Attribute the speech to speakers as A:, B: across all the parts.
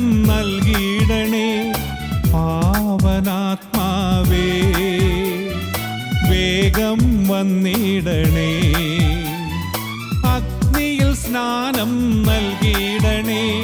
A: നൽകിയിടണേ. പാവനാത്മാവേ വേഗം വന്നിടണേ. അഗ്നിയിൽ സ്നാനം നൽകിയിടണേ.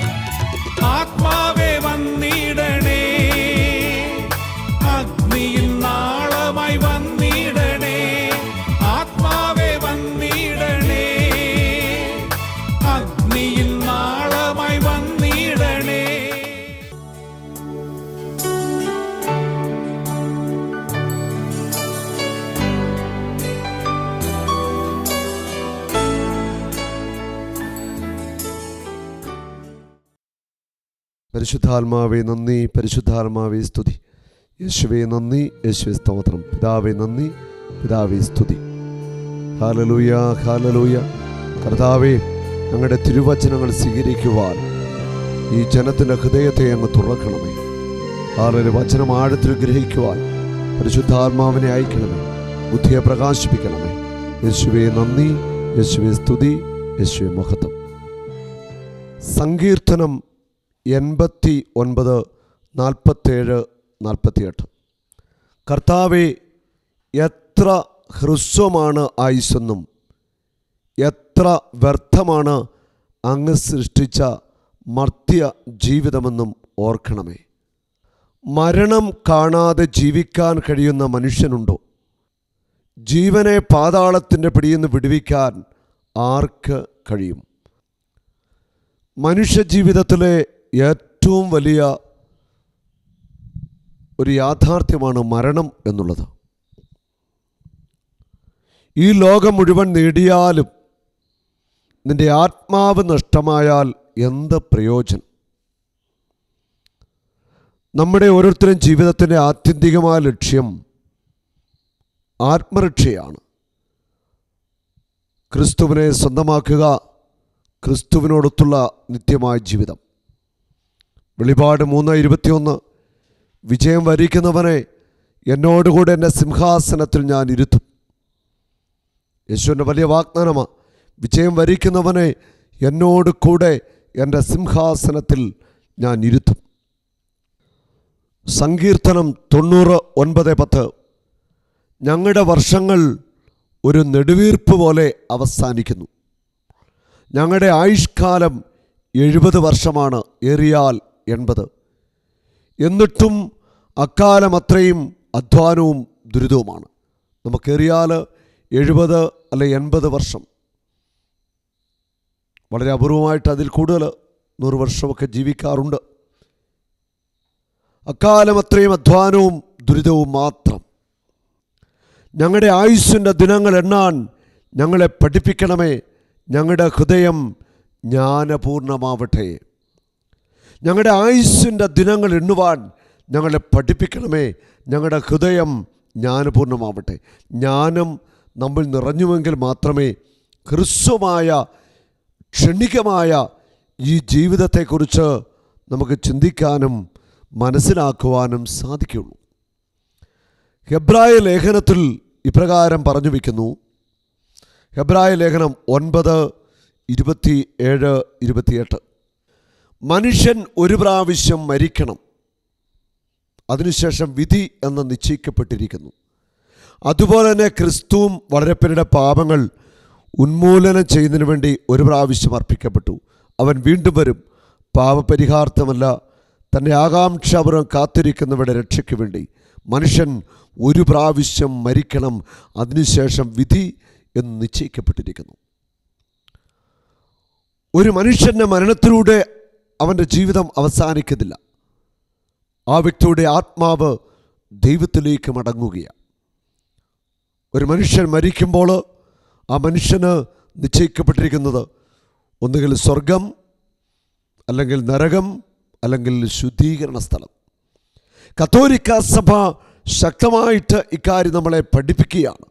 B: പരിശുദ്ധാത്മാവെ നന്ദി. പരിശുദ്ധാത്മാവെ സ്തുതി. യേശുവെ നന്ദി. യേശുവെ സ്തോത്രം. പിതാവെ നന്ദി. പിതാവെ സ്തുതി. Hallelujah hallelujah. കർത്താവെ ഞങ്ങളുടെ തിരുവചനങ്ങൾ സ്വീകരിക്കുവാൻ ഈ ജനത്തിന്റെ ഹൃദയത്തെ അങ്ങ് തുറക്കണമേ. ഹാലൊരു വചനം ആഴത്തിൽ ഗ്രഹിക്കുവാൻ പരിശുദ്ധാത്മാവിനെ അയക്കണമേ. ബുദ്ധിയെ പ്രകാശിപ്പിക്കണമേ. യേശുവെ നന്ദി. യേശുവെ സ്തുതി. യേശുവെ മഹത്വം. സങ്കീർത്തനം എൺപത്തി ഒൻപത് നാൽപ്പത്തേഴ് നാൽപ്പത്തിയെട്ട്. കർത്താവെ എത്ര ഹ്രസ്വമാണ് ആയുസ്സെന്നും എത്ര വ്യർത്ഥമാണ് അങ്ങ് സൃഷ്ടിച്ച മർത്യ ജീവിതമെന്നും ഓർക്കണമേ. മരണം കാണാതെ ജീവിക്കാൻ കഴിയുന്ന മനുഷ്യനുണ്ടോ? ജീവനെ പാതാളത്തിന്റെ പിടിയിൽ നിന്ന് വിടുവിക്കാൻ ആർക്ക് കഴിയും? മനുഷ്യജീവിതത്തിലെ ഏറ്റവും വലിയ ഒരു യാഥാർത്ഥ്യമാണ് മരണം എന്നുള്ളത്. ഈ ലോകം മുഴുവൻ നേടിയാലും നിന്റെ ആത്മാവ് നഷ്ടമായാൽ എന്ത് പ്രയോജനം? നമ്മുടെ ഓരോരുത്തരും ജീവിതത്തിന്റെ ആത്യന്തികമായ ലക്ഷ്യം ആത്മരക്ഷയാണ്. ക്രിസ്തുവിനെ സ്വന്തമാക്കുക ക്രിസ്തുവിനോടൊത്തുള്ള നിത്യമായ ജീവിതം. വെളിപാട് മൂന്ന് ഇരുപത്തിയൊന്ന്. വിജയം വരിക്കുന്നവനെ എന്നോടുകൂടെ എന്റെ സിംഹാസനത്തിൽ ഞാൻ ഇരുത്തും. യേശുവിന്റെ വലിയ വാഗ്ദാനമാണ് വിജയം വരിക്കുന്നവനെ എന്നോട് കൂടെ എന്റെ സിംഹാസനത്തിൽ ഞാൻ ഇരുത്തും. സങ്കീർത്തനം തൊണ്ണൂറ് ഒൻപത് പത്ത്. ഞങ്ങളുടെ വർഷങ്ങൾ ഒരു നെടുവീർപ്പ് പോലെ അവസാനിക്കുന്നു. ഞങ്ങളുടെ ആയുഷ്കാലം എഴുപത് വർഷമാണ് ഏറിയാൽ എൺപത്. എന്നിട്ടും അക്കാലം അത്രയും അധ്വാനവും ദുരിതവുമാണ്. നമുക്കേറിയാൽ എഴുപത് അല്ലെ എൺപത് വർഷം. വളരെ അപൂർവമായിട്ട് അതിൽ കൂടുതൽ നൂറ് വർഷമൊക്കെ ജീവിക്കാറുണ്ട്. അക്കാലം അത്രയും അധ്വാനവും ദുരിതവും മാത്രം. ഞങ്ങളുടെ ആയുസ്സിന്റെ ദിനങ്ങൾ എണ്ണാൻ ഞങ്ങളെ പഠിപ്പിക്കണമേ. ഞങ്ങളുടെ ഹൃദയം ജ്ഞാനപൂർണമാവട്ടെ. ഞങ്ങളുടെ ആയുസ്സിന്റെ ദിനങ്ങൾ എണ്ണുവാൻ ഞങ്ങളെ പഠിപ്പിക്കണമേ. ഞങ്ങളുടെ ഹൃദയം ജ്ഞാനപൂർണമാവട്ടെ ജ്ഞാനം നമ്മൾ നിറഞ്ഞുവെങ്കിൽ മാത്രമേ ഹ്രസ്വമായ ക്ഷണികമായ ഈ ജീവിതത്തെക്കുറിച്ച് നമുക്ക് ചിന്തിക്കാനും മനസ്സിലാക്കുവാനും സാധിക്കുള്ളൂ ഹെബ്രായ ലേഖനത്തിൽ ഇപ്രകാരം പറഞ്ഞു വയ്ക്കുന്നു. ഹെബ്രായ ലേഖനം ഒൻപത് ഇരുപത്തി ഏഴ് ഇരുപത്തിയെട്ട്. മനുഷ്യൻ ഒരു പ്രാവശ്യം മരിക്കണം. അതിനുശേഷം വിധി എന്ന് നിശ്ചയിക്കപ്പെട്ടിരിക്കുന്നു. അതുപോലെ തന്നെ ക്രിസ്തുവും വളരെ പേരുടെ പാപങ്ങൾ ഉന്മൂലനം ചെയ്യുന്നതിന് വേണ്ടി ഒരു പ്രാവശ്യം അർപ്പിക്കപ്പെട്ടു. അവൻ വീണ്ടും വരും. പാപപരിഹാർത്ഥമല്ല തന്റെ ആകാംക്ഷാപുരം കാത്തിരിക്കുന്നവരുടെ രക്ഷയ്ക്ക് വേണ്ടി. മനുഷ്യൻ ഒരു പ്രാവശ്യം മരിക്കണം അതിനുശേഷം വിധി എന്ന് നിശ്ചയിക്കപ്പെട്ടിരിക്കുന്നു. ഒരു മനുഷ്യന്റെ മരണത്തിലൂടെ അവന്റെ ജീവിതം അവസാനിക്കുന്നില്ല. ആ വ്യക്തിയുടെ ആത്മാവ് ദൈവത്തിലേക്ക് മടങ്ങുകയാണ്. ഒരു മനുഷ്യൻ മരിക്കുമ്പോൾ ആ മനുഷ്യന് നിശ്ചയിക്കപ്പെട്ടിരിക്കുന്നത് ഒന്നുകിൽ സ്വർഗം അല്ലെങ്കിൽ നരകം അല്ലെങ്കിൽ ശുദ്ധീകരണ സ്ഥലം. കത്തോലിക്ക സഭ ശക്തമായിട്ട് ഇക്കാര്യം നമ്മളെ പഠിപ്പിക്കുകയാണ്.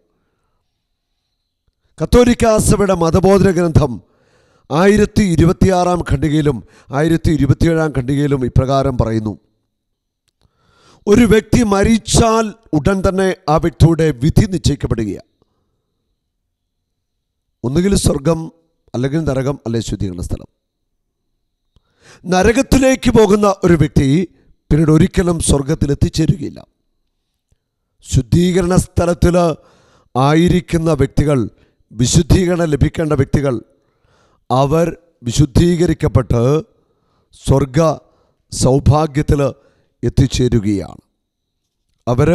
B: കത്തോലിക്ക സഭയുടെ മതബോധന ഗ്രന്ഥം ആയിരത്തി ഇരുപത്തിയാറാം ഖണ്ഡികയിലും ആയിരത്തി ഇരുപത്തിയേഴാം ഖണ്ഡികയിലും ഇപ്രകാരം പറയുന്നു. ഒരു വ്യക്തി മരിച്ചാൽ ഉടൻ തന്നെ ആ വ്യക്തിയുടെ വിധി നിശ്ചയിക്കപ്പെടുകയാണ്. ഒന്നുകിൽ സ്വർഗം അല്ലെങ്കിൽ നരകം അല്ലെങ്കിൽ ശുദ്ധീകരണ സ്ഥലം. നരകത്തിലേക്ക് പോകുന്ന ഒരു വ്യക്തി പിന്നീട് ഒരിക്കലും സ്വർഗത്തിൽ എത്തിച്ചേരുകയില്ല. ശുദ്ധീകരണ സ്ഥലത്തിൽ ആയിരിക്കുന്ന വ്യക്തികൾ വിശുദ്ധീകരണം ലഭിക്കേണ്ട വ്യക്തികൾ അവർ വിശുദ്ധീകരിക്കപ്പെട്ട് സ്വർഗ സൗഭാഗ്യത്തിൽ എത്തിച്ചേരുകയാണ്. അവർ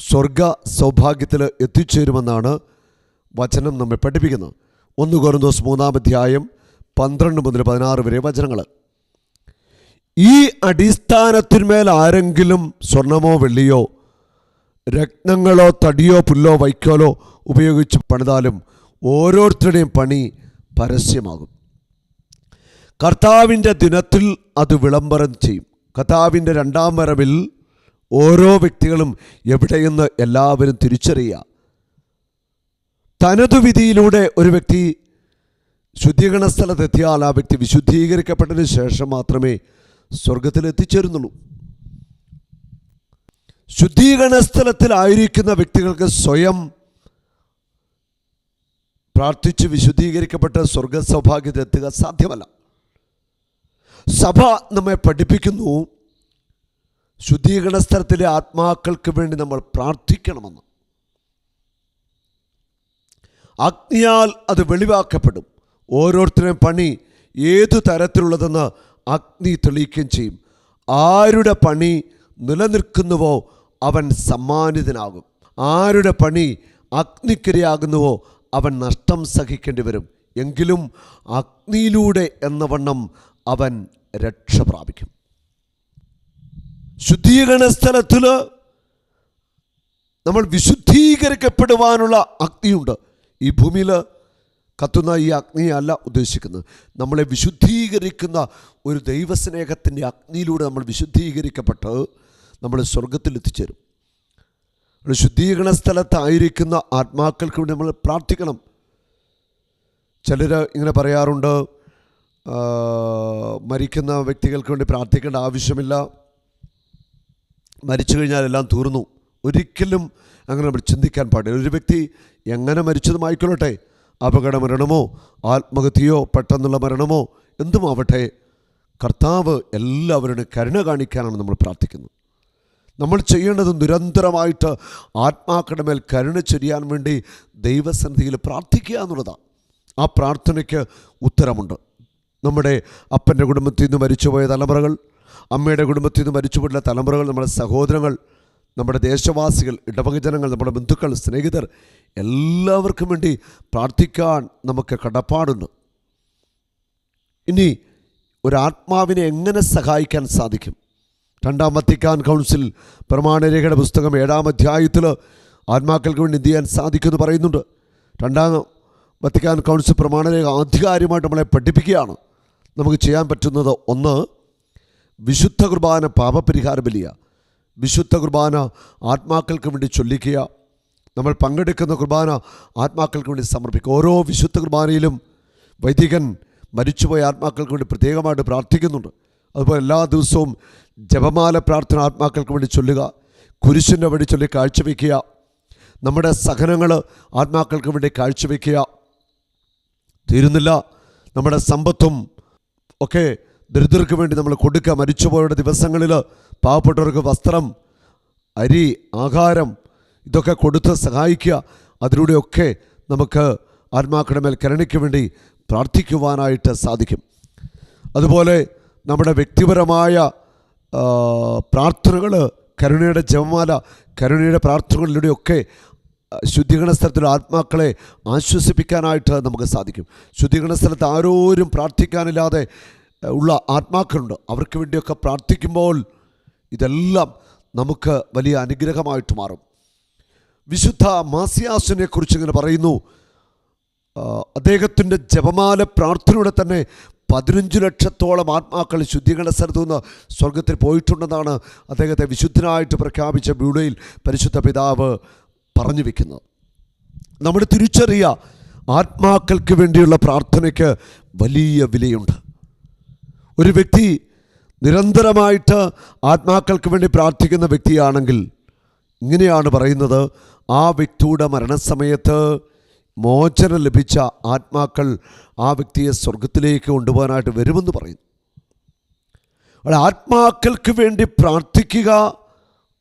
B: സ്വർഗ സൗഭാഗ്യത്തിൽ എത്തിച്ചേരുമെന്നാണ് വചനം നമ്മെ പഠിപ്പിക്കുന്നത് ഒന്ന് കൊറന്തോസ് മൂന്നാം അധ്യായം പന്ത്രണ്ട് മുതൽ പതിനാറ് വരെ വചനങ്ങൾ ഈ അടിസ്ഥാനത്തിന്മേൽ ആരെങ്കിലും സ്വർണമോ വെള്ളിയോ രത്നങ്ങളോ തടിയോ പുല്ലോ വൈക്കോലോ ഉപയോഗിച്ച് പണിതാലും ഓരോരുത്തരുടെയും പണി പരസ്യമാകും. കർത്താവിന്റെ ദിനത്തിൽ അത് വിളംബരം ചെയ്യും. കർത്താവിന്റെ രണ്ടാം വരവിൽ ഓരോ വ്യക്തികളും എവിടെയെന്ന് എല്ലാവരും തിരിച്ചറിയുക. തനതു വിധിയിലൂടെ ഒരു വ്യക്തി ശുദ്ധീകരണ സ്ഥലത്തെത്തിയാൽ ആ വ്യക്തി വിശുദ്ധീകരിക്കപ്പെട്ടതിന് ശേഷം മാത്രമേ സ്വർഗത്തിൽ എത്തിച്ചേരുന്നുള്ളൂ. ശുദ്ധീകരണ സ്ഥലത്തിലായിരിക്കുന്ന വ്യക്തികൾക്ക് സ്വയം പ്രാർത്ഥിച്ച് വിശുദ്ധീകരിക്കപ്പെട്ട സ്വർഗ സൗഭാഗ്യത്തിലെത്തുക സാധ്യമല്ല. സഭ നമ്മെ പഠിപ്പിക്കുന്നു. ശുദ്ധീകരണ സ്ഥലത്തിലെ ആത്മാക്കൾക്ക് വേണ്ടി നമ്മൾ പ്രാർത്ഥിക്കണമെന്ന്. അഗ്നിയാൽ അത് വെളിവാക്കപ്പെടും. ഓരോരുത്തരുടെയും പണി ഏതു തരത്തിലുള്ളതെന്ന് അഗ്നി തെളിയിക്കുകയും ചെയ്യും. ആരുടെ പണി നിലനിൽക്കുന്നുവോ അവൻ സമ്മാനിതനാകും. ആരുടെ പണി അഗ്നിക്കിരയാകുന്നുവോ അവൻ നഷ്ടം സഹിക്കേണ്ടി വരും. എങ്കിലും അഗ്നിയിലൂടെ എന്ന വണ്ണം അവൻ രക്ഷ പ്രാപിക്കും. ശുദ്ധീകരണ സ്ഥലത്തിൽ നമ്മൾ വിശുദ്ധീകരിക്കപ്പെടുവാനുള്ള അഗ്നിയുണ്ട്. ഈ ഭൂമിയിൽ കത്തുന്ന ഈ അഗ്നിയല്ല ഉദ്ദേശിക്കുന്നത്. നമ്മളെ വിശുദ്ധീകരിക്കുന്ന ഒരു ദൈവസ്നേഹത്തിന്റെ അഗ്നിയിലൂടെ നമ്മൾ വിശുദ്ധീകരിക്കപ്പെട്ട് നമ്മൾ സ്വർഗത്തിൽ എത്തിച്ചേരും ഒരു ശുദ്ധീകരണ സ്ഥലത്തായിരിക്കുന്ന ആത്മാക്കൾക്ക് വേണ്ടി നമ്മൾ പ്രാർത്ഥിക്കണം. ചിലർ ഇങ്ങനെ പറയാറുണ്ട് മരിക്കുന്ന വ്യക്തികൾക്ക് വേണ്ടി പ്രാർത്ഥിക്കേണ്ട ആവശ്യമില്ല. മരിച്ചു കഴിഞ്ഞാൽ എല്ലാം തീർന്നു. ഒരിക്കലും അങ്ങനെ നമ്മൾ ചിന്തിക്കാൻ പാടില്ല. ഒരു വ്യക്തി എങ്ങനെ മരിച്ചതുമായിക്കൊള്ളട്ടെ? അപകട മരണമോ? ആത്മഹത്യയോ? പെട്ടെന്നുള്ള മരണമോ? എന്തുമാവട്ടെ? കർത്താവ് എല്ലാവരുടെ കരുണ കാണിക്കാനാണ് നമ്മൾ പ്രാർത്ഥിക്കുന്നത്. നമ്മൾ ചെയ്യേണ്ടത് നിരന്തരമായിട്ട് ആത്മാക്കളുടെ മേൽ കരുണ ചൊരിയാൻ വേണ്ടി ദൈവസന്നിധിയിൽ പ്രാർത്ഥിക്കുക എന്നുള്ളതാണ്. ആ പ്രാർത്ഥനയ്ക്ക് ഉത്തരമുണ്ട്. നമ്മുടെ അപ്പന്റെ കുടുംബത്തിൽ നിന്ന് മരിച്ചുപോയ തലമുറകൾ അമ്മയുടെ കുടുംബത്തിൽ നിന്ന് മരിച്ചുപോയിട്ടുള്ള തലമുറകൾ നമ്മുടെ സഹോദരങ്ങൾ നമ്മുടെ ദേശവാസികൾ ഇടവകജനങ്ങൾ നമ്മുടെ ബന്ധുക്കൾ സ്നേഹിതർ എല്ലാവർക്കും വേണ്ടി പ്രാർത്ഥിക്കാൻ നമുക്ക് കടപ്പാടുണ്ട്. ഇനി ഒരാത്മാവിനെ എങ്ങനെ സഹായിക്കാൻ സാധിക്കും? രണ്ടാം വത്തിക്കാൻ കൗൺസിൽ പ്രമാണരേഖയുടെ പുസ്തകം ഏഴാം അധ്യായത്തിൽ ആത്മാക്കൾക്ക് വേണ്ടി എന്ത് ചെയ്യാൻ സാധിക്കുമെന്ന് പറയുന്നുണ്ട്. രണ്ടാം വത്തിക്കാൻ കൗൺസിൽ പ്രമാണരേഖ ആധികാരികമായിട്ട് നമ്മളെ പഠിപ്പിക്കുകയാണ്. നമുക്ക് ചെയ്യാൻ പറ്റുന്നത് ഒന്ന് വിശുദ്ധ കുർബാന പാപപരിഹാര ബലിയ വിശുദ്ധ കുർബാന ആത്മാക്കൾക്ക് വേണ്ടി ചൊല്ലിക്കുക. നമ്മൾ പങ്കെടുക്കുന്ന കുർബാന ആത്മാക്കൾക്ക് വേണ്ടി സമർപ്പിക്കുക. ഓരോ വിശുദ്ധ കുർബാനയിലും വൈദികൻ മരിച്ചുപോയ ആത്മാക്കൾക്ക് വേണ്ടി പ്രത്യേകമായിട്ട് പ്രാർത്ഥിക്കുന്നുണ്ട്. അതുപോലെ എല്ലാ ദിവസവും ജപമാല പ്രാർത്ഥന ആത്മാക്കൾക്ക് വേണ്ടി ചൊല്ലുക കുരിശിന്റെ വഴി ചൊല്ലി കാഴ്ചവെക്കുക നമ്മുടെ സഹനങ്ങൾ ആത്മാക്കൾക്ക് വേണ്ടി കാഴ്ചവെക്കുക. തീരുന്നില്ല. നമ്മുടെ സമ്പത്തും ഒക്കെ ദരിദ്രർക്ക് വേണ്ടി നമ്മൾ കൊടുക്കുക. മരിച്ചുപോയുടെ ദിവസങ്ങളിൽ പാവപ്പെട്ടവർക്ക് വസ്ത്രം അരി ആഹാരം ഇതൊക്കെ കൊടുത്ത് സഹായിക്കുക. അതിലൂടെയൊക്കെ നമുക്ക് ആത്മാക്കളുടെ മേൽ കരുണയ്ക്ക് വേണ്ടി പ്രാർത്ഥിക്കുവാനായിട്ട് സാധിക്കും. അതുപോലെ നമ്മുടെ വ്യക്തിപരമായ പ്രാർത്ഥനകൾ കരുണയുടെ ജപമാല കരുണയുടെ പ്രാർത്ഥനകളിലൂടെയൊക്കെ ശുദ്ധീകരണ സ്ഥലത്തിലെ ആത്മാക്കളെ ആശ്വസിപ്പിക്കാനായിട്ട് നമുക്ക് സാധിക്കും. ശുദ്ധീകരണ സ്ഥലത്ത് ആരോരും പ്രാർത്ഥിക്കാനില്ലാതെ ഉള്ള ആത്മാക്കളുണ്ട്. അവർക്ക് വേണ്ടിയൊക്കെ പ്രാർത്ഥിക്കുമ്പോൾ ഇതെല്ലാം നമുക്ക് വലിയ അനുഗ്രഹമായിട്ട് മാറും. വിശുദ്ധ മാസിയാസിനെ കുറിച്ച് ഇങ്ങനെ പറയുന്നു അദ്ദേഹത്തിന്റെ ജപമാല പ്രാർത്ഥനയുടെ തന്നെ പതിനഞ്ച് ലക്ഷത്തോളം ആത്മാക്കൾ ശുദ്ധീകരണ സ്ഥലത്തു നിന്ന് സ്വർഗത്തിൽ പോയിട്ടുണ്ടെന്നാണ് അദ്ദേഹത്തെ വിശുദ്ധനായിട്ട് പ്രഖ്യാപിച്ച ബ്യൂഡയിൽ പരിശുദ്ധ പിതാവ് പറഞ്ഞു വെക്കുന്നത് നമ്മുടെ തിരിച്ചറിയുക ആത്മാക്കൾക്ക് വേണ്ടിയുള്ള പ്രാർത്ഥനയ്ക്ക് വലിയ വിലയുണ്ട്. ഒരു വ്യക്തി നിരന്തരമായിട്ട് ആത്മാക്കൾക്ക് വേണ്ടി പ്രാർത്ഥിക്കുന്ന വ്യക്തിയാണെങ്കിൽ ഇങ്ങനെയാണ് പറയുന്നത് ആ വ്യക്തിയുടെ മരണസമയത്ത് മോചനം ലഭിച്ച ആത്മാക്കൾ ആ വ്യക്തിയെ സ്വർഗത്തിലേക്ക് കൊണ്ടുപോകാനായിട്ട് വരുമെന്ന് പറയുന്നു. അവിടെ ആത്മാക്കൾക്ക് വേണ്ടി പ്രാർത്ഥിക്കുക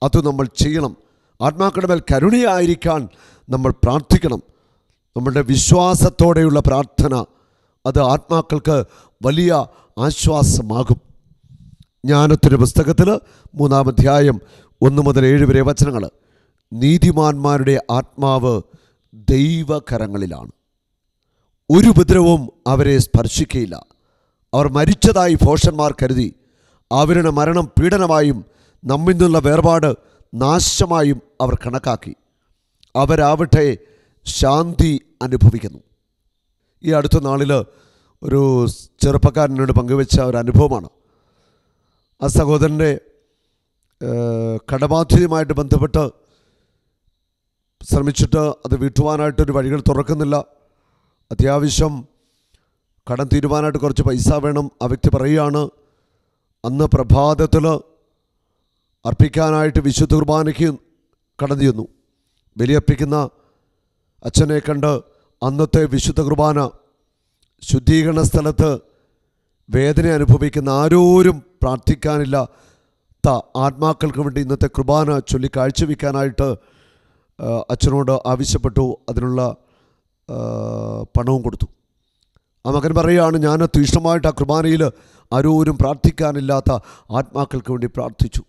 B: അത് നമ്മൾ ചെയ്യണം. ആത്മാക്കളുടെ മേൽ കരുണയായിരിക്കാൻ നമ്മൾ പ്രാർത്ഥിക്കണം. നമ്മളുടെ വിശ്വാസത്തോടെയുള്ള പ്രാർത്ഥന അത് ആത്മാക്കൾക്ക് വലിയ ആശ്വാസമാകും. ജ്ഞാനത്തിന്റെ പുസ്തകത്തിൽ മൂന്നാം അധ്യായം ഒന്ന് മുതൽ ഏഴ് വരെ വചനങ്ങൾ നീതിമാന്മാരുടെ ആത്മാവ് ദൈവകരങ്ങളിലാണ്. ഒരു ഉപദ്രവവും അവരെ സ്പർശിക്കയില്ല. അവർ മരിച്ചതായി ഭോഷന്മാർ കരുതി. അവരുടെ മരണം പീഡനമായും നമ്മിൽ നിന്നുള്ള വേർപാട് നാശമായും അവർ കണക്കാക്കി. അവരാവട്ടെ ശാന്തി അനുഭവിക്കുന്നു. ഈ അടുത്ത നാളിൽ ഒരു ചെറുപ്പക്കാരനോട് പങ്കുവെച്ച ഒരു അനുഭവമാണ്. ആ സഹോദരന്റെ കടബാധ്യതയുമായിട്ട് ബന്ധപ്പെട്ട് ശ്രമിച്ചിട്ട് അത് വീട്ടുവാനായിട്ടൊരു വഴികൾ തുറക്കുന്നില്ല. അത്യാവശ്യം കടം തീരുവാനായിട്ട് കുറച്ച് പൈസ വേണം ആ വ്യക്തി പറയുകയാണ്. അന്ന് പ്രഭാതത്തിൽ അർപ്പിക്കാനായിട്ട് വിശുദ്ധ കുർബാനയ്ക്ക് കടം തീർന്നു. ബലിയർപ്പിക്കുന്ന അച്ഛനെ കണ്ട് അന്നത്തെ വിശുദ്ധ കുർബാന ശുദ്ധീകരണ സ്ഥലത്ത് വേദന അനുഭവിക്കുന്ന ആരോരും പ്രാർത്ഥിക്കാനില്ലാത്ത ആത്മാക്കൾക്ക് വേണ്ടി ഇന്നത്തെ കുർബാന ചൊല്ലി കാഴ്ചവെക്കാനായിട്ട് അച്ഛനോട് ആവശ്യപ്പെട്ടു അതിനുള്ള പണവും കൊടുത്തു. ആ മകൻ പറയുകയാണ് ഞാൻ തീഷ്ണമായിട്ട് ആ കുർബാനയിൽ ആരോരും പ്രാർത്ഥിക്കാനില്ലാത്ത ആത്മാക്കൾക്ക് വേണ്ടി പ്രാർത്ഥിച്ചു.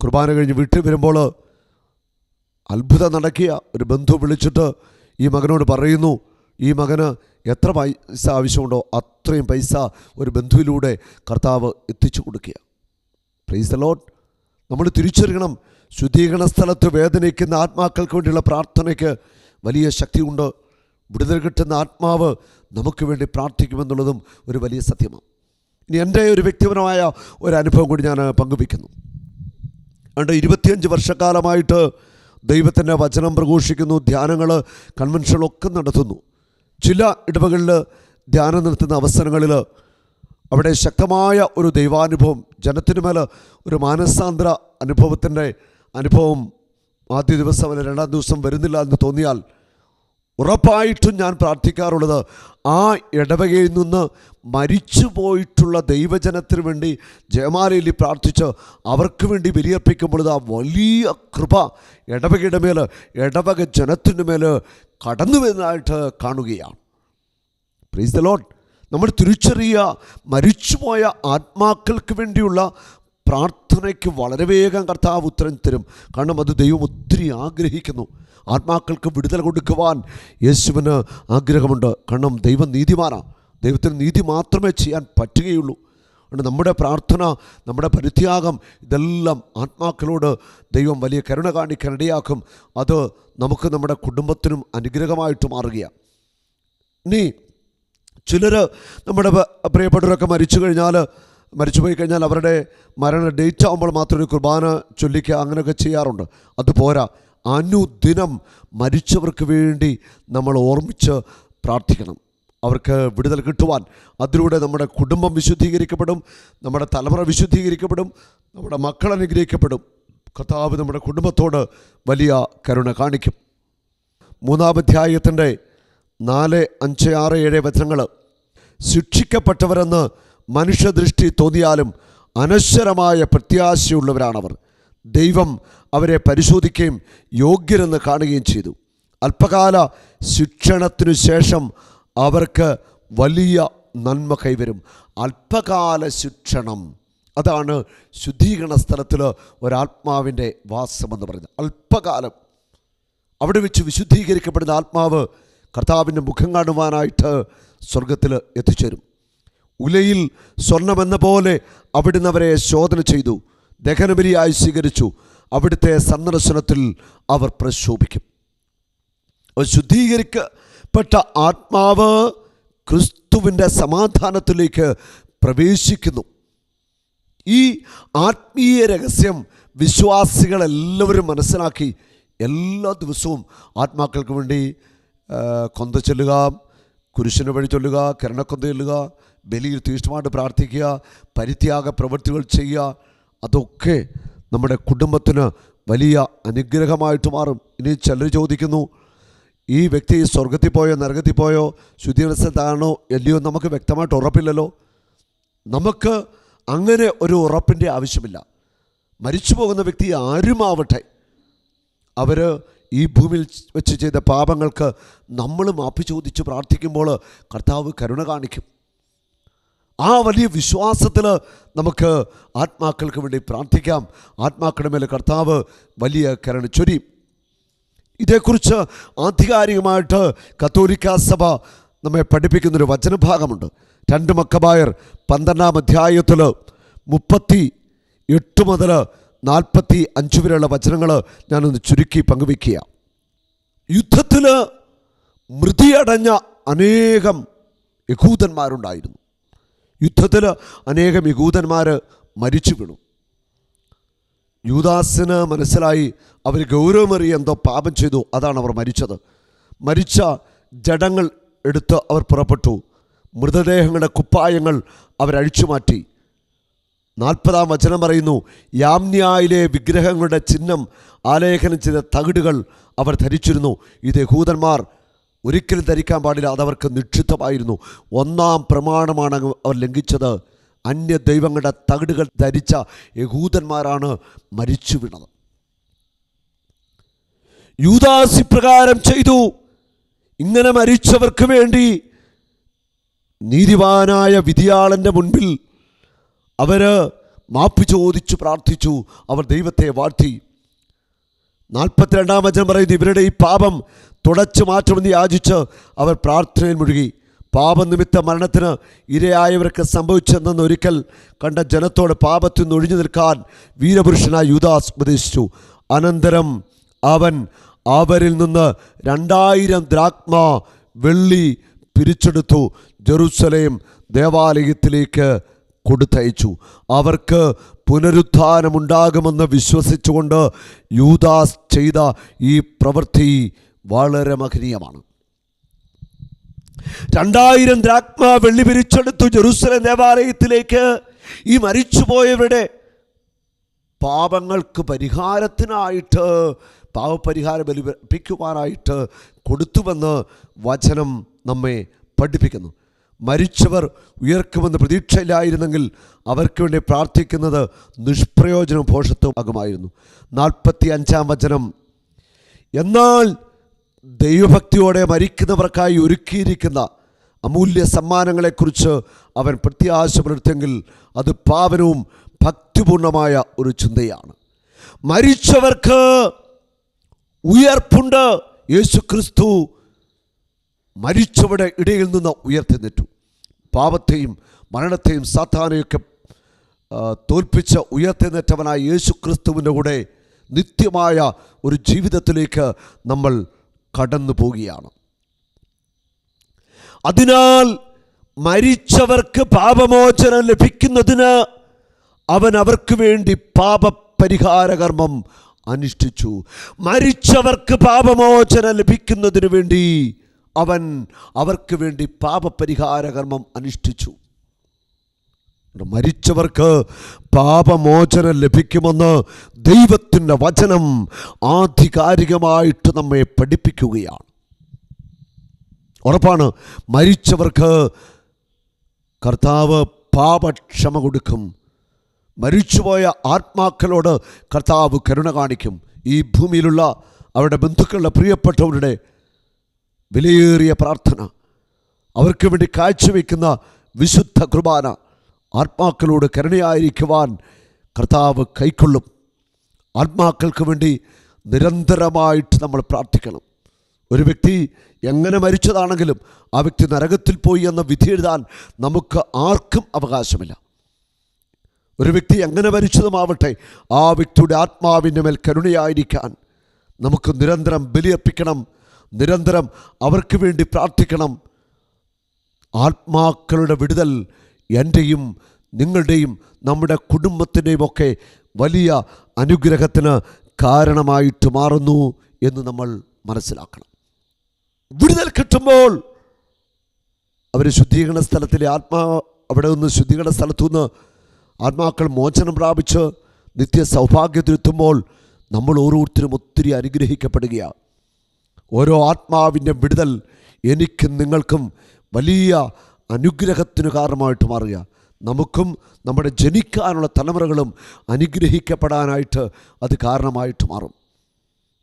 B: കുർബാന കഴിഞ്ഞ് വീട്ടിൽ വരുമ്പോൾ അത്ഭുതം നടക്കിയ ഒരു ബന്ധു വിളിച്ചിട്ട് ഈ മകനോട് പറയുന്നു ഈ മകന് എത്ര പൈസ ആവശ്യമുണ്ടോ അത്രയും പൈസ ഒരു ബന്ധുവിലൂടെ കർത്താവ് എത്തിച്ചു കൊടുക്കുക പ്രൈസ് ലോട്ട് നമ്മൾ തിരിച്ചറിയണം ശുദ്ധീകരണ സ്ഥലത്ത് വേദനിക്കുന്ന ആത്മാക്കൾക്ക് വേണ്ടിയുള്ള പ്രാർത്ഥനയ്ക്ക് വലിയ ശക്തിയുണ്ട്. വിടുതൽ കിട്ടുന്ന ആത്മാവ് നമുക്ക് വേണ്ടി പ്രാർത്ഥിക്കുമെന്നുള്ളതും ഒരു വലിയ സത്യമാണ്. ഇനി എന്റെ ഒരു വ്യക്തിപരമായ ഒരു അനുഭവം കൂടി ഞാൻ പങ്കുവയ്ക്കുന്നു. അതുകൊണ്ട് ഇരുപത്തിയഞ്ച് വർഷക്കാലമായിട്ട് ദൈവത്തിന്റെ വചനം പ്രഘോഷിക്കുന്നു ധ്യാനങ്ങൾ കൺവെൻഷനുകളൊക്കെ നടത്തുന്നു. ചില ഇടവകളിൽ ധ്യാനം നടത്തുന്ന അവസരങ്ങളിൽ അവിടെ ശക്തമായ ഒരു ദൈവാനുഭവം ജനത്തിന് മേൽ ഒരു മാനസാന്തര അനുഭവത്തിന്റെ അനുഭവം ആദ്യ ദിവസം അല്ല രണ്ടാം ദിവസം വരുന്നില്ല എന്ന് തോന്നിയാൽ ഉറപ്പായിട്ടും ഞാൻ പ്രാർത്ഥിക്കാറുള്ളത് ആ ഇടവകയിൽ നിന്ന് മരിച്ചു പോയിട്ടുള്ള ദൈവജനത്തിന് വേണ്ടി ജയമാലയിൽ പ്രാർത്ഥിച്ച് അവർക്ക് വേണ്ടി ബലിയർപ്പിക്കുമ്പോൾ ആ വലിയ കൃപ ഇടവകയുടെ മേൽ ഇടവക ജനത്തിന്റെ മേൽ കടന്നു വരുന്നതായിട്ട് കാണുകയാണ്. പ്രീസ് ദ ലോഡ് നമ്മൾ തിരിച്ചറിയുക മരിച്ചുപോയ ആത്മാക്കൾക്ക് വേണ്ടിയുള്ള പ്രാർത്ഥനയ്ക്ക് വളരെ വേഗം കർത്താവ് ഉത്തരം തരും. കാരണം അത് ദൈവം ഒത്തിരി ആഗ്രഹിക്കുന്നു. ആത്മാക്കൾക്ക് വിടുതൽ കൊടുക്കുവാൻ യേശുവിന് ആഗ്രഹമുണ്ട്. കാരണം ദൈവം നീതിമാനാണ് ദൈവത്തിന് നീതി മാത്രമേ ചെയ്യാൻ പറ്റുകയുള്ളൂ. അതുകൊണ്ട് നമ്മുടെ പ്രാർത്ഥന നമ്മുടെ പരിത്യാഗം ഇതെല്ലാം ആത്മാക്കളോട് ദൈവം വലിയ കരുണ കാണിക്കാൻ ഇടയാക്കും. അത് നമുക്ക് നമ്മുടെ കുടുംബത്തിനും അനുഗ്രഹമായിട്ട് മാറുകയാണ് ഇനി ചിലർ നമ്മുടെ പ്രിയപ്പെട്ടവരൊക്കെ മരിച്ചു കഴിഞ്ഞാൽ മരിച്ചുപോയി കഴിഞ്ഞാൽ അവരുടെ മരണ ഡേറ്റ് ആകുമ്പോൾ മാത്രം ഒരു കുർബാന ചൊല്ലിക്കുക അങ്ങനെയൊക്കെ ചെയ്യാറുണ്ട്. അതുപോരാ അനുദിനം മരിച്ചവർക്ക് വേണ്ടി നമ്മൾ ഓർമ്മിച്ച് പ്രാർത്ഥിക്കണം. അവർക്ക് വിടുതൽ കിട്ടുവാൻ. അതിലൂടെ നമ്മുടെ കുടുംബം വിശുദ്ധീകരിക്കപ്പെടും. നമ്മുടെ തലമുറ വിശുദ്ധീകരിക്കപ്പെടും. നമ്മുടെ മക്കൾ അനുഗ്രഹിക്കപ്പെടും. കർത്താവ് നമ്മുടെ കുടുംബത്തോട് വലിയ കരുണ കാണിക്കും. മൂന്നാം അധ്യായത്തിന്റെ നാല് അഞ്ച് ആറ് ഏഴ് വചനങ്ങൾ ശിക്ഷിക്കപ്പെട്ടവരെന്ന് മനുഷ്യദൃഷ്ടി തോന്നിയാലും അനശ്വരമായ പ്രത്യാശയുള്ളവരാണവർ. ദൈവം അവരെ പരിശോധിക്കുകയും യോഗ്യരെന്ന് കാണുകയും ചെയ്തു. അല്പകാല ശിക്ഷണത്തിനു ശേഷം അവർക്ക് വലിയ നന്മ കൈവരും. അല്പകാല ശിക്ഷണം. അതാണ് ശുദ്ധീകരണ സ്ഥലത്തിൽ ഒരാത്മാവിന്റെ വാസമെന്ന് പറയുന്നത് അല്പകാലം. അവിടെ വെച്ച് വിശുദ്ധീകരിക്കപ്പെടുന്ന ആത്മാവ് കർത്താവിന്റെ മുഖം കാണുവാനായിട്ട് സ്വർഗത്തിൽ എത്തിച്ചേരും. ഉലയിൽ സ്വർണമെന്ന പോലെ അവിടുന്ന് അവരെ ശോധന ചെയ്തു ദഹനബലിയായി സ്വീകരിച്ചു. അവിടുത്തെ സന്ദർശനത്തിൽ അവർ പ്രശോഭിക്കും. ശുദ്ധീകരിക്കപ്പെട്ട ആത്മാവ് ക്രിസ്തുവിന്റെ സമാധാനത്തിലേക്ക് പ്രവേശിക്കുന്നു. ഈ ആത്മീയ രഹസ്യം വിശ്വാസികളെല്ലാവരും മനസ്സിലാക്കി എല്ലാ ദിവസവും ആത്മാക്കൾക്ക് വേണ്ടി കൊന്ത ചൊല്ലുക കുരിശിന് വഴി ചൊല്ലുക കിരണക്കൊന്ത ചൊല്ലുക ബലിയിൽ തീഷ്ണമായിട്ട് പ്രാർത്ഥിക്കുക പരിത്യാഗ പ്രവൃത്തികൾ ചെയ്യുക അതൊക്കെ നമ്മുടെ കുടുംബത്തിന് വലിയ അനുഗ്രഹമായിട്ട് മാറും. ഇനി ചിലർ ചോദിക്കുന്നു ഈ വ്യക്തി സ്വർഗത്തിൽ പോയോ നരകത്തിൽ പോയോ ശുദ്ധീകരണത്താണോ അല്ലയോ നമുക്ക് വ്യക്തമായിട്ട് ഉറപ്പില്ലല്ലോ. നമുക്ക് അങ്ങനെ ഒരു ഉറപ്പിന്റെ ആവശ്യമില്ല. മരിച്ചു പോകുന്ന വ്യക്തി ആരുമാവട്ടെ അവർ ഈ ഭൂമിയിൽ വെച്ച് ചെയ്ത പാപങ്ങൾക്ക് നമ്മൾ മാപ്പ് ചോദിച്ച് പ്രാർത്ഥിക്കുമ്പോൾ കർത്താവ് കരുണ കാണിക്കും. ആ വലിയ വിശ്വാസത്തിൽ നമുക്ക് ആത്മാക്കൾക്ക് വേണ്ടി പ്രാർത്ഥിക്കാം. ആത്മാക്കളുടെ മേലെ കർത്താവ് വലിയ കരണ ചൊരി. ഇതേക്കുറിച്ച് ആധികാരികമായിട്ട് കത്തോലിക്ക സഭ നമ്മെ പഠിപ്പിക്കുന്നൊരു വചനഭാഗമുണ്ട്. രണ്ട് മക്കബായർ പന്ത്രണ്ടാം അധ്യായത്തിൽ മുപ്പത്തി എട്ട് മുതൽ നാൽപ്പത്തി അഞ്ച് വരെയുള്ള വചനങ്ങൾ ഞാനൊന്ന് ചുരുക്കി പങ്കുവയ്ക്കുക. യുദ്ധത്തിൽ മൃതിയടഞ്ഞ അനേകം യഹൂദന്മാരുണ്ടായിരുന്നു. യുദ്ധത്തിൽ അനേകം യഹൂദന്മാർ മരിച്ചു വീണു. യൂദാസിന് മനസ്സിലായി അവർ ഗൗരവമേറിയ എന്തോ പാപം ചെയ്തു അതാണ് അവർ മരിച്ചത്. മരിച്ച ജഡങ്ങൾ എടുത്ത് അവർ പുറപ്പെട്ടു. മൃതദേഹങ്ങളുടെ കുപ്പായങ്ങൾ അവരഴിച്ചു മാറ്റി. നാൽപ്പതാം വചനം പറയുന്നു യാമ്ന്യായിലെ വിഗ്രഹങ്ങളുടെ ചിഹ്നം ആലേഖനം ചെയ്ത തകിടുകൾ അവർ ധരിച്ചിരുന്നു. ഇത് യഹൂദന്മാർ ഒരിക്കലും ധരിക്കാൻ പാടില്ല. അതവർക്ക് നിക്ഷിപ്തമായിരുന്നു. ഒന്നാം പ്രമാണമാണ് അവർ ലംഘിച്ചത്. അന്യ ദൈവങ്ങളുടെ തകിടുകൾ ധരിച്ച യഹൂദന്മാരാണ് മരിച്ചു വീണത് യൂദാസ് ഇപ്രകാരം ചെയ്തു. ഇങ്ങനെ മരിച്ചവർക്ക് വേണ്ടി നീതിവാനായ വിധിയാളന്റെ മുൻപിൽ അവർ മാപ്പ് ചോദിച്ചു പ്രാർത്ഥിച്ചു. അവർ ദൈവത്തെ വാഴ്ത്തി. നാൽപ്പത്തിരണ്ടാം വചനം പറയുന്നു ഇവരുടെ ഈ പാപം തുടച്ചു മാറ്റുമെന്ന് യാചിച്ച് അവർ പ്രാർത്ഥനയിൽ മുഴുകി. പാപനിമിത്ത മരണത്തിന് ഇരയായവർക്ക് സംഭവിച്ചെന്നെന്ന് ഒരിക്കൽ കണ്ട ജനത്തോട് പാപത്തിൽ നിന്ന് ഒഴിഞ്ഞു നിൽക്കാൻ വീരപുരുഷനായ യുദാസ് ഉപദേശിച്ചു. അനന്തരം അവൻ അവരിൽ നിന്ന് രണ്ടായിരം ദ്രാക്മ വെള്ളി പിരിച്ചെടുത്തു ജെറുസലേം ദേവാലയത്തിലേക്ക് കൊടുത്തയച്ചു. അവർക്ക് പുനരുത്ഥാനമുണ്ടാകുമെന്ന് വിശ്വസിച്ചുകൊണ്ട് യൂദാസ് ചെയ്ത ഈ പ്രവൃത്തി വളരെ മഹനീയമാണ്. രണ്ടായിരം രാജ്മ വെള്ളി പിരിച്ചെടുത്തു ജെറുസലേം ദേവാലയത്തിലേക്ക്. ഈ മരിച്ചുപോയവരുടെ പാപങ്ങൾക്ക് പരിഹാരത്തിനായിട്ട് പാവപരിഹാരം ബലിപ്പിക്കുവാനായിട്ട് കൊടുത്തുവെന്ന് വചനം നമ്മെ പഠിപ്പിക്കുന്നു. മരിച്ചവർ ഉയർക്കുമെന്ന് പ്രതീക്ഷയില്ലായിരുന്നെങ്കിൽ അവർക്ക് വേണ്ടി പ്രാർത്ഥിക്കുന്നത് നിഷ്പ്രയോജനം ഭോഷത്വമാകുമായിരുന്നു നാൽപ്പത്തി അഞ്ചാം വചനം. എന്നാൽ ദൈവഭക്തിയോടെ മരിക്കുന്നവർക്കായി ഒരുക്കിയിരിക്കുന്ന അമൂല്യ സമ്മാനങ്ങളെക്കുറിച്ച് അവൻ പ്രത്യാശ പുലർത്തിയെങ്കിൽ അത് പാവനവും ഭക്തിപൂർണമായ ഒരു ചിന്തയാണ്. മരിച്ചവർക്ക് ഉയർപ്പുണ്ട്. യേശു ക്രിസ്തു മരിച്ചവരുടെ ഇടയിൽ നിന്ന് ഉയർത്തിനിറ്റു പാപത്തെയും മരണത്തെയും സാധാരണയൊക്കെ തോൽപ്പിച്ച് നിറ്റവനായ യേശു ക്രിസ്തുവിന്റെ കൂടെ നിത്യമായ ഒരു ജീവിതത്തിലേക്ക് നമ്മൾ കടന്നു പോവുകയാണ് അതിനാൽ മരിച്ചവർക്ക് പാപമോചനം ലഭിക്കുന്നതിന് അവൻ അവർക്ക് വേണ്ടി പാപപരിഹാരകർമ്മം അനുഷ്ഠിച്ചു. മരിച്ചവർക്ക് പാപമോചനം ലഭിക്കുന്നതിന് വേണ്ടി അവൻ അവർക്ക് വേണ്ടി പാപപരിഹാരകർമ്മം അനുഷ്ഠിച്ചു. മരിച്ചവർക്ക് പാപമോചനം ലഭിക്കുമെന്ന് ദൈവത്തിന്റെ വചനം ആധികാരികമായിട്ട് നമ്മെ പഠിപ്പിക്കുകയാണ്. ഉറപ്പാണ് മരിച്ചവർക്ക് കർത്താവ് പാപക്ഷമ കൊടുക്കും. മരിച്ചുപോയ ആത്മാക്കളോട് കർത്താവ് കരുണ കാണിക്കും. ഈ ഭൂമിയിലുള്ള അവരുടെ ബന്ധുക്കളുടെ പ്രിയപ്പെട്ടവരുടെ വിലയേറിയ പ്രാർത്ഥന അവർക്ക് വേണ്ടി കാഴ്ചവെക്കുന്ന വിശുദ്ധ കുർബാന ആത്മാക്കളോട് കരുണയായിരിക്കുവാൻ കർത്താവ് കൈക്കൊള്ളും. ആത്മാക്കൾക്ക് വേണ്ടി നിരന്തരമായിട്ട് നമ്മൾ പ്രാർത്ഥിക്കണം. ഒരു വ്യക്തി എങ്ങനെ മരിച്ചതാണെങ്കിലും ആ വ്യക്തി നരകത്തിൽ പോയി എന്ന വിധി എഴുതാൻ നമുക്ക് ആർക്കും അവകാശമില്ല. ഒരു വ്യക്തി എങ്ങനെ മരിച്ചതുമാവട്ടെ ആ വ്യക്തിയുടെ ആത്മാവിന്റെ മേൽ കരുണയായിരിക്കാൻ നമുക്ക് നിരന്തരം ബലിയർപ്പിക്കണം നിരന്തരം അവർക്ക് വേണ്ടി പ്രാർത്ഥിക്കണം. ആത്മാക്കളുടെ വിടുതൽ എന്റെയും നിങ്ങളുടെയും നമ്മുടെ കുടുംബത്തിന്റെയും ഒക്കെ വലിയ അനുഗ്രഹത്തിന് കാരണമായിട്ട് മാറുന്നു എന്ന് നമ്മൾ മനസ്സിലാക്കണം. വിടുതൽ കിട്ടുമ്പോൾ അവർ ശുദ്ധീകരണ സ്ഥലത്തിലെ ആത്മാ അവിടെ നിന്ന് ശുദ്ധീകരണ സ്ഥലത്തു നിന്ന് ആത്മാക്കൾ മോചനം പ്രാപിച്ച് നിത്യ സൗഭാഗ്യത്തിലെത്തുമ്പോൾ നമ്മൾ ഓരോരുത്തരും ഒത്തിരി അനുഗ്രഹിക്കപ്പെടുകയാണ് ഓരോ ആത്മാവിന്റെ വിടുതൽ എനിക്കും നിങ്ങൾക്കും വലിയ അനുഗ്രഹത്തിന് കാരണമായിട്ട് മാറുക നമുക്കും നമ്മുടെ ജനിക്കാനുള്ള തലമുറകളും അനുഗ്രഹിക്കപ്പെടാനായിട്ട് അത് കാരണമായിട്ട് മാറും.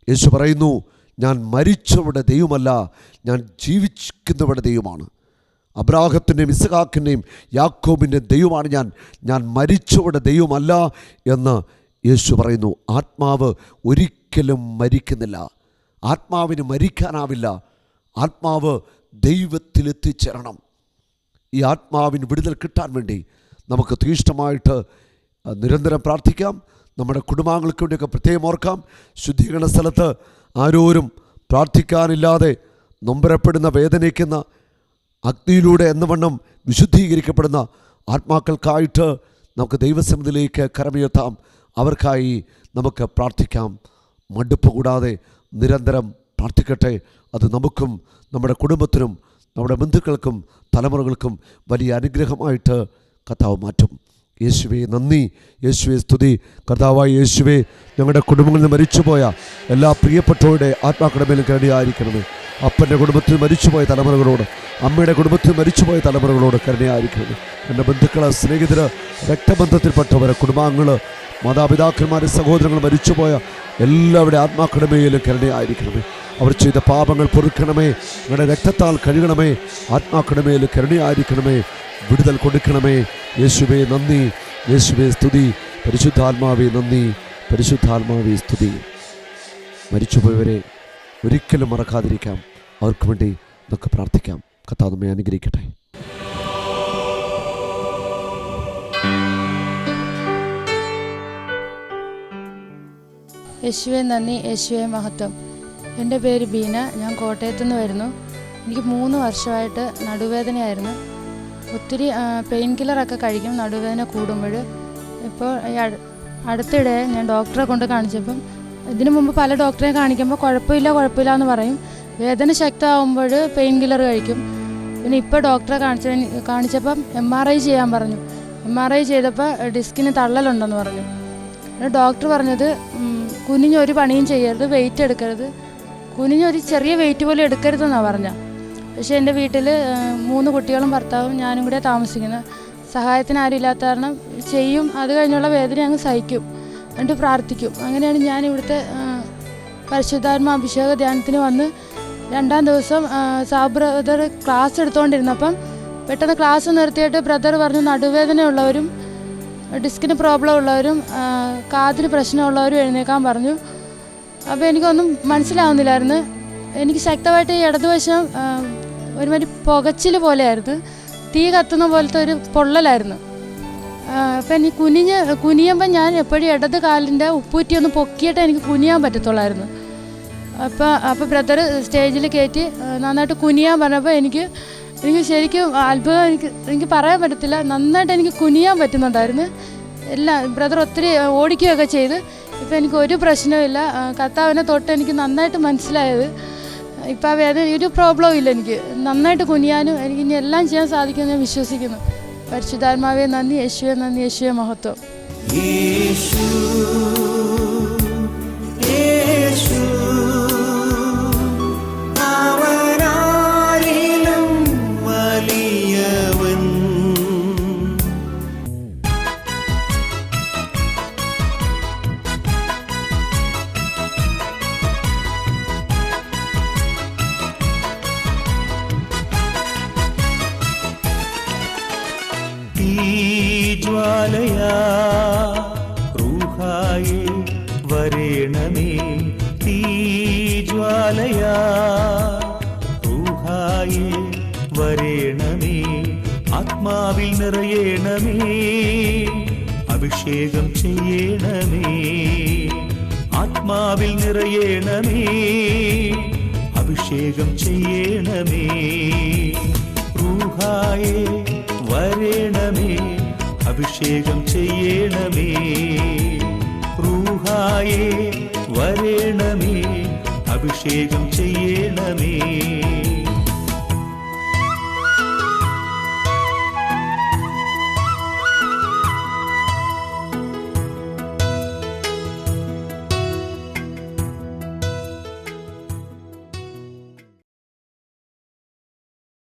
B: യേശു പറയുന്നു ഞാൻ മരിച്ചവരുടെ ദൈവമല്ല ഞാൻ ജീവിക്കുന്നവരുടെ ദൈവമാണ്. അബ്രാഹത്തിന്റെയും ഇസഹാക്കിന്റെയും യാക്കോബിന്റെയും ദൈവമാണ് ഞാൻ. ഞാൻ മരിച്ചവരുടെ ദൈവമല്ല എന്ന് യേശു പറയുന്നു. ആത്മാവ് ഒരിക്കലും മരിക്കുന്നില്ല. ആത്മാവിന് മരിക്കാനാവില്ല. ആത്മാവ് ദൈവത്തിലെത്തിച്ചേരണം. ഈ ആത്മാവിന് വിടുതൽ കിട്ടാൻ വേണ്ടി നമുക്ക് തീഷ്ടമായിട്ട് നിരന്തരം പ്രാർത്ഥിക്കാം. നമ്മുടെ കുടുംബാംഗങ്ങൾക്ക് വേണ്ടിയൊക്കെ പ്രത്യേകം ഓർക്കാം. ശുദ്ധീകരണ സ്ഥലത്ത് ആരോരും പ്രാർത്ഥിക്കാനില്ലാതെ നൊമ്പരപ്പെടുന്ന വേദനിക്കുന്ന അഗ്നിയിലൂടെ എന്നവണ്ണം വിശുദ്ധീകരിക്കപ്പെടുന്ന ആത്മാക്കൾക്കായിട്ട് നമുക്ക് ദൈവസമിതിയിലേക്ക് കരമുയർത്താം അവർക്കായി നമുക്ക് പ്രാർത്ഥിക്കാം. മടുപ്പ് കൂടാതെ നിരന്തരം പ്രാർത്ഥിക്കട്ടെ. അത് നമുക്കും നമ്മുടെ കുടുംബത്തിനും നമ്മുടെ ബന്ധുക്കൾക്കും തലമുറകൾക്കും വലിയ അനുഗ്രഹമായിട്ട് കർത്താവ് മാറ്റും. യേശുവെ നന്ദി. യേശുവെ സ്തുതി. കർത്താവായ യേശുവെ ഞങ്ങളുടെ കുടുംബങ്ങളിൽ നിന്ന് മരിച്ചുപോയ എല്ലാ പ്രിയപ്പെട്ടവരുടെ ആത്മാക്കളുടെ മേലും കരുണയായിരിക്കണമേ. അപ്പന്റെ കുടുംബത്തിൽ മരിച്ചുപോയ തലമുറകളോട് അമ്മയുടെ കുടുംബത്തിൽ മരിച്ചുപോയ തലമുറകളോട് കരുണയായിരിക്കണമേ. എന്റെ ബന്ധുക്കളെ സ്നേഹിതർ രക്തബന്ധത്തിൽപ്പെട്ടവരെ കുടുംബാംഗങ്ങൾ മാതാപിതാക്കന്മാരെ സഹോദരങ്ങൾ മരിച്ചുപോയ എല്ലാവരുടെ ആത്മാക്കളുടെ മേലും കരുണയായിരിക്കണമേ. അവർ ചെയ്ത പാപങ്ങൾ പൊറുക്കണമേ നിങ്ങളുടെ രക്തത്താൽ കഴുകണമേ ആത്മാക്കണമേൽ മേൽ കരുണയായിരിക്കണമേ വിടുതൽ കൊടുക്കണമേ. യേശുവേ നന്ദി. യേശുവേ സ്തുതി. പരിശുദ്ധാത്മാവേ നന്ദി. പരിശുദ്ധാത്മാവേ സ്തുതി. മരിച്ചുപോയവരെ ഒരിക്കലും മറക്കാതിരിക്കാം. അവർക്ക് വേണ്ടി നമുക്ക് പ്രാർത്ഥിക്കാം. നമ്മെ അനുഗ്രഹിക്കട്ടെ.
C: യേശുവെ നന്ദി. യേശുവെ മഹത്വം. എന്റെ പേര് ബീന. ഞാൻ കോട്ടയത്തു നിന്ന് വരുന്നു. എനിക്ക് മൂന്ന് വർഷമായിട്ട് നടുവേദനയായിരുന്നു. ഒത്തിരി പെയിൻ കില്ലറൊക്കെ കഴിക്കും നടുവേദന കൂടുമ്പോൾ. ഇപ്പോൾ അടുത്തിടെ ഞാൻ ഡോക്ടറെ കൊണ്ട് കാണിച്ചപ്പം ഇതിനു മുമ്പ് പല ഡോക്ടറെ കാണിക്കുമ്പോൾ കുഴപ്പമില്ല കുഴപ്പമില്ല എന്ന് പറയും. വേദന ശക്തമാകുമ്പോൾ പെയിൻ കില്ലർ കഴിക്കും. പിന്നെ ഇപ്പോൾ ഡോക്ടറെ കാണിച്ച കാണിച്ചപ്പം എം ആർ ഐ ചെയ്യാൻ പറഞ്ഞു. എം ആർ ഐ ചെയ്തപ്പോൾ ഡിസ്കിന് തള്ളലുണ്ടെന്ന് പറഞ്ഞു. ഡോക്ടർ പറഞ്ഞത് കുനിഞ്ഞൊരു പണിയും ചെയ്യരുത് വെയിറ്റ് എടുക്കരുത്. കുനിഞ്ഞൊരു ചെറിയ വെയിറ്റ് പോലും എടുക്കരുതെന്നാണ് പറഞ്ഞത് പക്ഷേ എന്റെ വീട്ടിൽ മൂന്ന് കുട്ടികളും ഭർത്താവും ഞാനും കൂടെ താമസിക്കുന്നത് സഹായത്തിന് ആരും ഇല്ലാത്ത കാരണം ചെയ്യും. അത് കഴിഞ്ഞുള്ള വേദന അങ്ങ് സഹിക്കും. എന്നിട്ട് പ്രാർത്ഥിക്കും. അങ്ങനെയാണ് ഞാൻ ഇവിടുത്തെ പരിശുദ്ധാത്മ അഭിഷേക ധ്യാനത്തിന് വന്ന് രണ്ടാം ദിവസം സാ ബ്രദർ ക്ലാസ് എടുത്തുകൊണ്ടിരുന്നപ്പം പെട്ടെന്ന് ക്ലാസ് നിർത്തിയിട്ട് ബ്രദർ പറഞ്ഞു നടുവേദനയുള്ളവരും ഡിസ്കിന് പ്രോബ്ലം ഉള്ളവരും കാതിന് പ്രശ്നമുള്ളവരും എഴുന്നേക്കാൻ പറഞ്ഞു. അപ്പോൾ എനിക്കൊന്നും മനസ്സിലാവുന്നില്ലായിരുന്നു. എനിക്ക് ശക്തമായിട്ട് ഈ ഇടതുവശം ഒരുമാതിരി പുകച്ചിൽ പോലെയായിരുന്നു. തീ കത്തുന്ന പോലത്തെ ഒരു പൊള്ളലായിരുന്നു. അപ്പം എനിക്ക് കുനിഞ്ഞ് കുനിയുമ്പോൾ ഞാൻ എപ്പോഴും ഇടത് കാലിന്റെ ഉപ്പൂറ്റി ഒന്ന് പൊക്കിയിട്ട് എനിക്ക് കുനിയാൻ പറ്റത്തുള്ളായിരുന്നു. അപ്പോൾ അപ്പോൾ ബ്രദർ സ്റ്റേജിൽ കയറ്റി നന്നായിട്ട് കുനിയാൻ പറഞ്ഞപ്പോൾ എനിക്ക് എനിക്ക് ശരിക്കും അത്ഭുതം. എനിക്ക് എനിക്ക് പറയാൻ പറ്റത്തില്ല. നന്നായിട്ട് എനിക്ക് കുനിയാൻ പറ്റുന്നുണ്ടായിരുന്നു. എല്ലാം ബ്രദർ ഒത്തിരി ഓടിക്കുകയൊക്കെ ചെയ്ത്. ഇപ്പം എനിക്ക് ഒരു പ്രശ്നവുമില്ല കർത്താവിനെ തൊട്ട് എനിക്ക് നന്നായിട്ട് മനസ്സിലായത് ഇപ്പം വേദന ഒരു പ്രോബ്ലവും ഇല്ല എനിക്ക്. നന്നായിട്ട് കുനിയാനും എനിക്ക് ഇനി എല്ലാം ചെയ്യാൻ സാധിക്കുമെന്ന് ഞാൻ വിശ്വസിക്കുന്നു. പരിശുദ്ധാത്മാവെ നന്ദി. യേശുവെ നന്ദി. യേശുവെ മഹത്വം.
A: തീജ്വാലയാ റൂഹായി വരേണമേ തീജ്വാലയാ. റൂഹായി വരേണമേ ആത്മാവിൽ നിറയേണമേ അഭിഷേകം ചെയ്യണമേ ആത്മാവിൽ നിറയേണമേ അഭിഷേകം ചെയ്യണമേ. റൂഹായേ വരേണമേ അഭിഷേകം ചെയ്യണമേ. റൂഹായേ വരേണമേ അഭിഷേകം ചെയ്യണമേ.